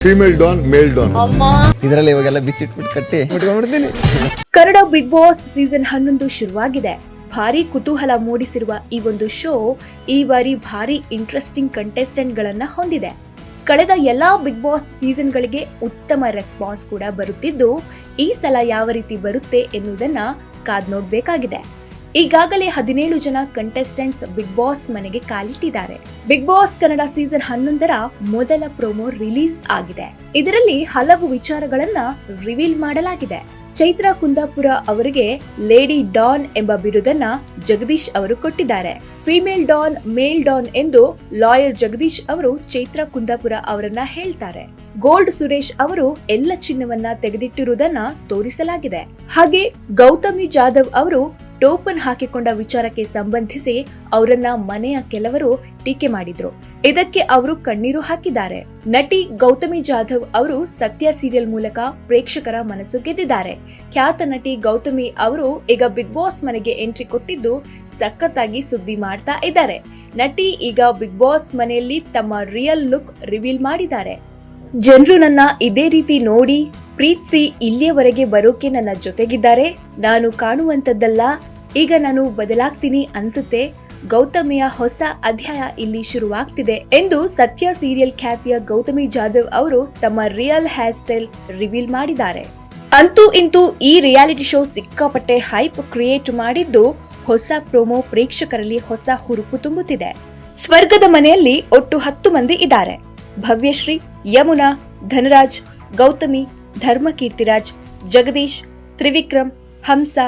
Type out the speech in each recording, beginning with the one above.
Female Don male Don ಇದರಲ್ಲಿ ಇವಾಗೆಲ್ಲ ಬಿಚ್ಚಿಟ್ಬಿಟ್ಟು ಕಟ್ಟಿ. ಮುಟ್ಕೊಂಡ್ಬಿಡ್ತೀನಿ ಕನ್ನಡ ಬಿಗ್ ಬಾಸ್ ಸೀಸನ್ ಹನ್ನೊಂದು ಶುರುವಾಗಿದೆ. ಭಾರಿ ಕುತೂಹಲ ಮೂಡಿಸಿರುವ ಈ ಒಂದು ಶೋ ಈ ಬಾರಿ ಭಾರಿ ಇಂಟ್ರೆಸ್ಟಿಂಗ್ ಕಂಟೆಸ್ಟೆಂಟ್ ಗಳನ್ನ ಹೊಂದಿದೆ. ಕಳೆದ ಎಲ್ಲಾ ಬಿಗ್ ಬಾಸ್ ಸೀಸನ್ ಗಳಿಗೆ ಉತ್ತಮ ರೆಸ್ಪಾನ್ಸ್ ಕೂಡ ಬರುತ್ತಿದ್ದು ಈ ಸಲ ಯಾವ ರೀತಿ ಬರುತ್ತೆ ಎನ್ನುವುದನ್ನ ಕಾದ್ ನೋಡ್ಬೇಕಾಗಿದೆ ಈಗಾಗಲೇ ಹದಿನೇಳು ಜನ ಕಂಟೆಸ್ಟೆಂಟ್ಸ್ ಬಿಗ್ ಬಾಸ್ ಮನೆಗೆ ಕಾಲಿಟ್ಟಿದ್ದಾರೆ. ಬಿಗ್ ಬಾಸ್ ಕನ್ನಡ ಸೀಸನ್ ಹನ್ನೊಂದರ ಮೊದಲ ಪ್ರೋಮೋ ರಿಲೀಸ್ ಆಗಿದೆ. ಇದರಲ್ಲಿ ಹಲವು ವಿಚಾರಗಳನ್ನ ರಿವೀಲ್ ಮಾಡಲಾಗಿದೆ. ಚೈತ್ರ ಕುಂದಾಪುರ ಅವರಿಗೆ ಲೇಡಿ ಡಾನ್ ಎಂಬ ಬಿರುದನ್ನ ಜಗದೀಶ್ ಅವರು ಕೊಟ್ಟಿದ್ದಾರೆ. ಫಿಮೇಲ್ ಡಾನ್ ಮೇಲ್ ಡಾನ್ ಎಂದು ಲಾಯರ್ ಜಗದೀಶ್ ಅವರು ಚೈತ್ರ ಕುಂದಾಪುರ ಅವರನ್ನ ಹೇಳ್ತಾರೆ. ಗೋಲ್ಡ್ ಸುರೇಶ್ ಅವರು ಎಲ್ಲ ಚಿನ್ನವನ್ನ ತೆಗೆದಿಟ್ಟಿರುವುದನ್ನ ತೋರಿಸಲಾಗಿದೆ. ಹಾಗೆ ಗೌತಮಿ ಜಾಧವ್ ಅವರು ಟೋಪನ್ ಹಾಕಿಕೊಂಡ ವಿಚಾರಕ್ಕೆ ಸಂಬಂಧಿಸಿ ಅವರನ್ನ ಮನೆಯ ಕೆಲವರು ಟೀಕೆ ಮಾಡಿದ್ರು. ಇದಕ್ಕೆ ಅವರು ಕಣ್ಣೀರು ಹಾಕಿದ್ದಾರೆ. ನಟಿ ಗೌತಮಿ ಜಾಧವ್ ಅವರು ಸತ್ಯ ಸೀರಿಯಲ್ ಮೂಲಕ ಪ್ರೇಕ್ಷಕರ ಮನಸ್ಸು ಗೆದ್ದಿದ್ದಾರೆ. ಖ್ಯಾತ ನಟಿ ಗೌತಮಿ ಅವರು ಈಗ ಬಿಗ್ ಬಾಸ್ ಮನೆಗೆ ಎಂಟ್ರಿ ಕೊಟ್ಟಿದ್ದು ಸಖತ್ತಾಗಿ ಸುದ್ದಿ ಮಾಡ್ತಾ ಇದ್ದಾರೆ. ನಟಿ ಈಗ ಬಿಗ್ ಬಾಸ್ ಮನೆಯಲ್ಲಿ ತಮ್ಮ ರಿಯಲ್ ಲುಕ್ ರಿವೀಲ್ ಮಾಡಿದ್ದಾರೆ. ಜನರು ನನ್ನ ಇದೇ ರೀತಿ ನೋಡಿ, ಪ್ರೀತ್ಸಿ ಇಲ್ಲಿಯವರೆಗೆ ಬರೋಕೆ ನನ್ನ ಜೊತೆಗಿದ್ದಾರೆ. ನಾನು ಕಾಣುವಂತದ್ದಲ್ಲ ಈಗ ನಾನು ಬದಲಾಗ್ತೀನಿ ಅನ್ಸುತ್ತೆ. ಗೌತಮಿಯ ಹೊಸ ಅಧ್ಯಾಯ ಇಲ್ಲಿ ಶುರುವಾಗ್ತಿದೆ ಎಂದು ಸತ್ಯ ಸೀರಿಯಲ್ ಖ್ಯಾತಿಯ ಗೌತಮಿ ಜಾಧವ್ ಅವರು ತಮ್ಮ ರಿಯಲ್ ಹೇರ್ ಸ್ಟೈಲ್ ರಿವೀಲ್ ಮಾಡಿದ್ದಾರೆ. ಅಂತೂ ಇಂತೂ ಈ ರಿಯಾಲಿಟಿ ಶೋ ಸಿಕ್ಕಾಪಟ್ಟೆ ಹೈಪ್ ಕ್ರಿಯೇಟ್ ಮಾಡಿದ್ದು ಹೊಸ ಪ್ರೊಮೋ ಪ್ರೇಕ್ಷಕರಲ್ಲಿ ಹೊಸ ಹುರುಪು ತುಂಬುತ್ತಿದೆ. ಸ್ವರ್ಗದ ಮನೆಯಲ್ಲಿ ಒಟ್ಟು ಹತ್ತು ಮಂದಿ ಇದ್ದಾರೆ. ಭವ್ಯಶ್ರೀ, ಯಮುನಾ, ಧನರಾಜ್, ಗೌತಮಿ, ಧರ್ಮಕೀರ್ತಿರಾಜ್, ಜಗದೀಶ್, ತ್ರಿವಿಕ್ರಮ್, ಹಂಸ,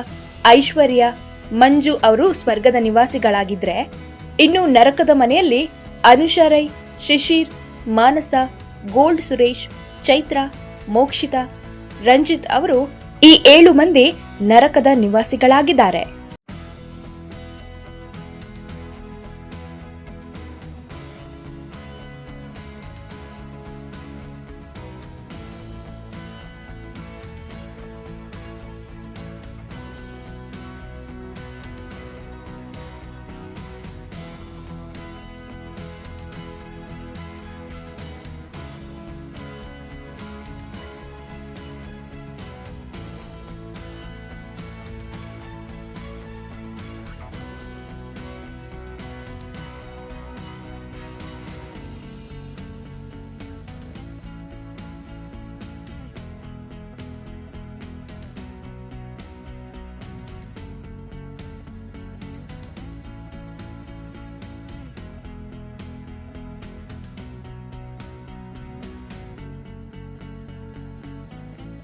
ಐಶ್ವರ್ಯ ಮಂಜು ಅವರು ಸ್ವರ್ಗದ ನಿವಾಸಿಗಳಾಗಿದ್ರೆ, ಇನ್ನು ನರಕದ ಮನೆಯಲ್ಲಿ ಅನುಷಾ ರೈ, ಶಿಶಿರ್, ಮಾನಸ, ಗೋಲ್ಡ್ ಸುರೇಶ್, ಚೈತ್ರ, ಮೋಕ್ಷಿತಾ, ರಂಜಿತ್ ಅವರು ಈ ಏಳು ಮಂದಿ ನರಕದ ನಿವಾಸಿಗಳಾಗಿದ್ದಾರೆ.